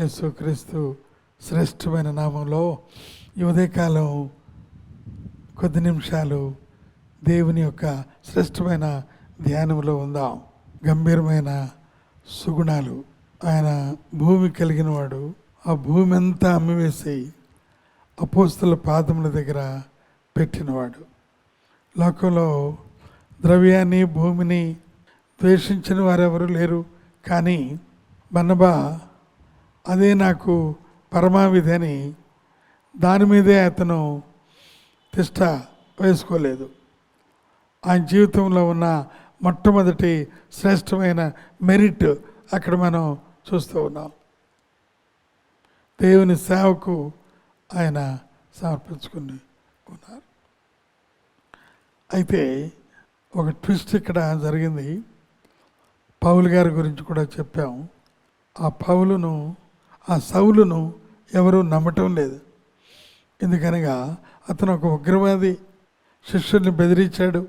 యేసుక్రీస్తు శ్రేష్టమైన నామంలో ఈ ఉదయకాలం కొద్ది నిమిషాలు దేవుని యొక్క శ్రేష్టమైన ధ్యానంలో ఉందాం. గంభీరమైన సుగుణాలు. ఆయన భూమి కలిగిన వాడు ఆ భూమి అంతా అమ్మివేసి అపోస్తుల పాదముల దగ్గర పెట్టినవాడు. లోకంలో ద్రవ్యాన్ని భూమిని ద్వేషించిన వారెవరు లేరు. కానీ బన్నబా అదే నాకు పరమావిధి అని దాని మీదే అతను తిష్ట వేసుకోలేదు. ఆయన జీవితంలో ఉన్న మొట్టమొదటి శ్రేష్టమైన మెరిట్ అక్కడ మనం చూస్తూ ఉన్నాం. దేవుని సేవకు ఆయన సమర్పించుకుని ఉన్నారు. అయితే ఒక ట్విస్ట్ ఇక్కడ జరిగింది. పౌలు గారి గురించి కూడా చెప్పాం. ఆ పౌలును ఆ సౌలును ఎవరూ నమ్మటం లేదు. ఎందుకనగా అతను ఒక ఉగ్రవాది శిష్యుల్ని బెదిరించాడు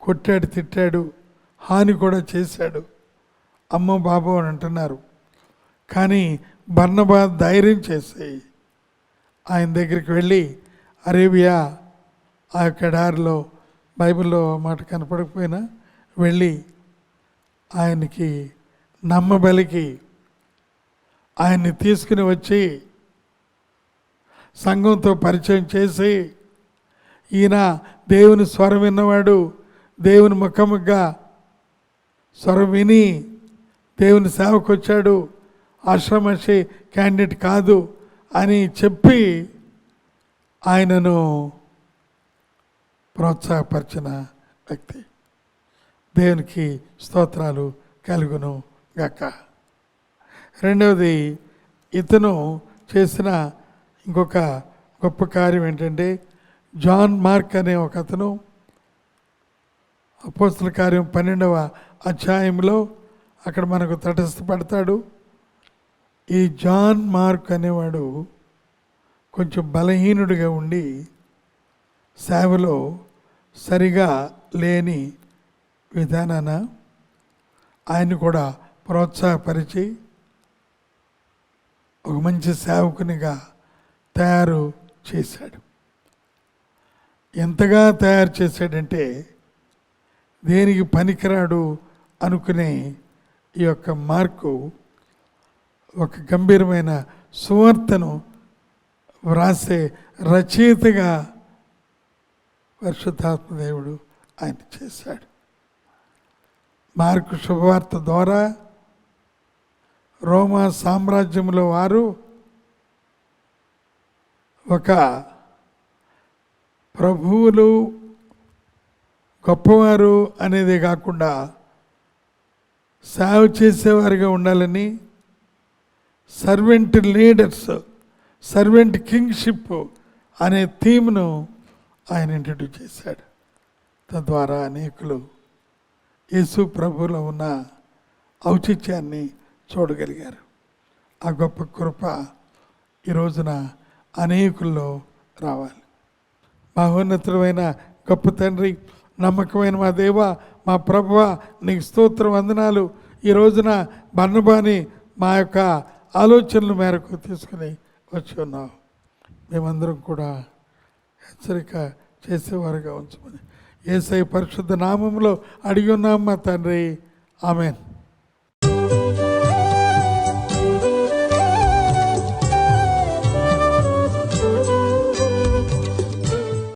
కొట్టాడు తిట్టాడు హాని కూడా చేశాడు. అమ్మ బాబు అని అంటున్నారు. కానీ బర్ణబా ధైర్యం చేసి ఆయన దగ్గరికి వెళ్ళి అరేబియా ఆ యొక్క డారిలో బైబిల్లో మాట కనపడకపోయినా వెళ్ళి ఆయనకి నమ్మబలికి ఆయన్ని తీసుకుని వచ్చి సంఘంతో పరిచయం చేసి ఈయన దేవుని స్వరం విన్నవాడు దేవుని ముఖముగ్గా స్వరం విని దేవుని సేవకు వచ్చాడు ఆశ్రమశి క్యాండిడేట్ కాదు అని చెప్పి ఆయనను ప్రోత్సాహపరిచిన వ్యక్తి. దేవునికి స్తోత్రాలు కలుగును గక్క రెండవది ఇతను చేసిన ఇంకొక గొప్ప కార్యం ఏంటంటే జాన్ మార్క్ అనే ఒక అతను అపోస్తుల కార్యం పన్నెండవ అధ్యాయంలో అక్కడ మనకు తటస్థపడతాడు ఈ జాన్ మార్క్ అనేవాడు కొంచెం బలహీనుడిగా ఉండి సేవలో సరిగా లేని విధానాన ఆయన కూడా ప్రోత్సాహపరిచి ఒక మంచి సేవకునిగా తయారు చేశాడు. ఎంతగా తయారు చేశాడంటే దేనికి పనికిరాడు అనుకునే ఈ యొక్క మార్కు ఒక గంభీరమైన సువార్తను వ్రాసే రచయితగా పరిశుద్ధాత్మదేవుడు ఆయన చేశాడు. మార్కు శుభవార్త ద్వారా రోమా సామ్రాజ్యంలో వారు ఒక ప్రభువులు గొప్పవారు అనేది కాకుండా సేవ చేసేవారుగా ఉండాలని సర్వెంట్ లీడర్స్ సర్వెంట్ కింగ్షిప్ అనే థీమ్ను ఆయన ఇంట్రడ్యూస్ చేశాడు. తద్వారా అనేకులు యేసు ప్రభువులో ఉన్న ఔచిత్యాన్ని చూడగలిగారు. ఆ గొప్ప కృప ఈ రోజున అనేకుల్లో రావాలి. మహోన్నతుడమైన గొప్ప తండ్రి నమ్మకమైన మా దేవ మా ప్రభువ నీకు స్తోత్ర వందనాలు. ఈ రోజున బన్నబాని మా యొక్క ఆలోచనల మేరకు తీసుకుని వచ్చి ఉన్నాం మేమందరం కూడా హెచ్చరిక చేసేవారుగా ఉంచమని. ఏసై పరిశుద్ధ నామంలో అడిగి ఉన్నాం మా తండ్రి. ఆమెన్.